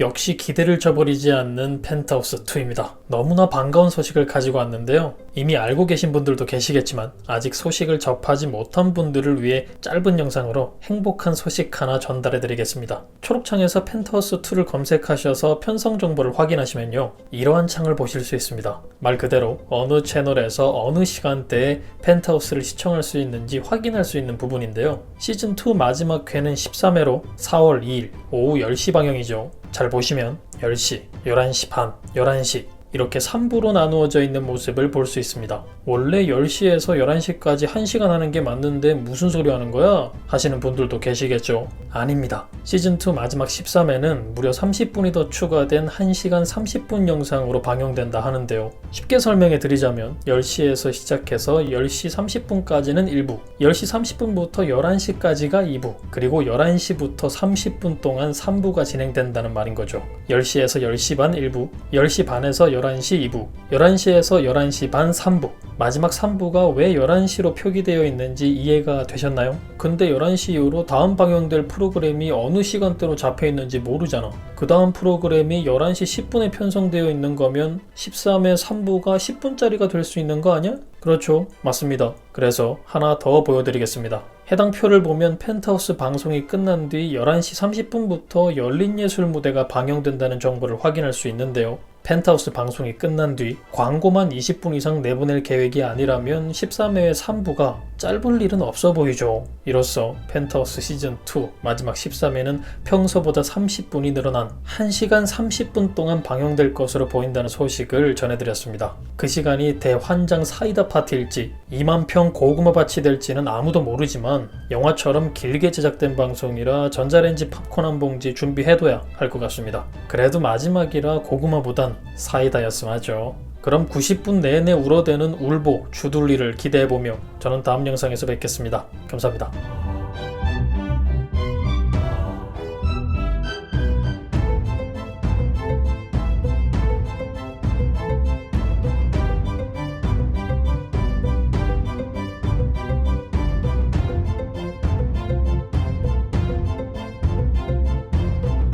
역시 기대를 저버리지 않는 펜트하우스 2입니다. 너무나 반가운 소식을 가지고 왔는데요. 이미 알고 계신 분들도 계시겠지만 아직 소식을 접하지 못한 분들을 위해 짧은 영상으로 행복한 소식 하나 전달해 드리겠습니다. 초록창에서 펜트하우스 2를 검색하셔서 편성 정보를 확인하시면요. 이러한 창을 보실 수 있습니다. 말 그대로 어느 채널에서 어느 시간대에 펜트하우스를 시청할 수 있는지 확인할 수 있는 부분인데요. 시즌2 마지막 회는 13회로 4월 2일 오후 10시 방영이죠. 잘 보시면 10시, 11시 반, 11시 이렇게 3부로 나누어져 있는 모습을 볼 수 있습니다. 원래 10시에서 11시까지 1시간 하는 게 맞는데 무슨 소리 하는 거야? 하시는 분들도 계시겠죠? 아닙니다. 시즌2 마지막 13회는 무려 30분이 더 추가된 1시간 30분 영상으로 방영된다 하는데요. 쉽게 설명해 드리자면 10시에서 시작해서 10시 30분까지는 1부, 10시 30분부터 11시까지가 2부, 그리고 11시부터 30분 동안 3부가 진행된다는 말인 거죠. 10시에서 10시 반 1부, 10시 반에서 11시 2부, 11시에서 11시 반 3부, 마지막 3부가 왜 11시로 표기되어 있는지 이해가 되셨나요? 근데 11시 이후로 다음 방영될 프로그램이 어느 시간대로 잡혀 있는지 모르잖아. 그 다음 프로그램이 11시 10분에 편성되어 있는 거면 13회 3부가 10분짜리가 될 수 있는 거 아니야? 그렇죠. 맞습니다. 그래서 하나 더 보여드리겠습니다. 해당 표를 보면 펜트하우스 방송이 끝난 뒤 11시 30분부터 열린 예술 무대가 방영된다는 정보를 확인할 수 있는데요. 펜트하우스 방송이 끝난 뒤 광고만 20분 이상 내보낼 계획이 아니라면 13회의 3부가 짧을 일은 없어 보이죠. 이로써 펜트하우스 시즌2 마지막 13회는 평소보다 30분이 늘어난 1시간 30분 동안 방영될 것으로 보인다는 소식을 전해드렸습니다. 그 시간이 대환장 사이다 파티일지 2만 평 고구마 밭이 될지는 아무도 모르지만 영화처럼 길게 제작된 방송이라 전자레인지 팝콘 한 봉지 준비해둬야 할 것 같습니다. 그래도 마지막이라 고구마보단 사이다였음 하죠. 그럼 90분 내내 울어대는 울보 주둘리를 기대해보며 저는 다음 영상에서 뵙겠습니다. 감사합니다.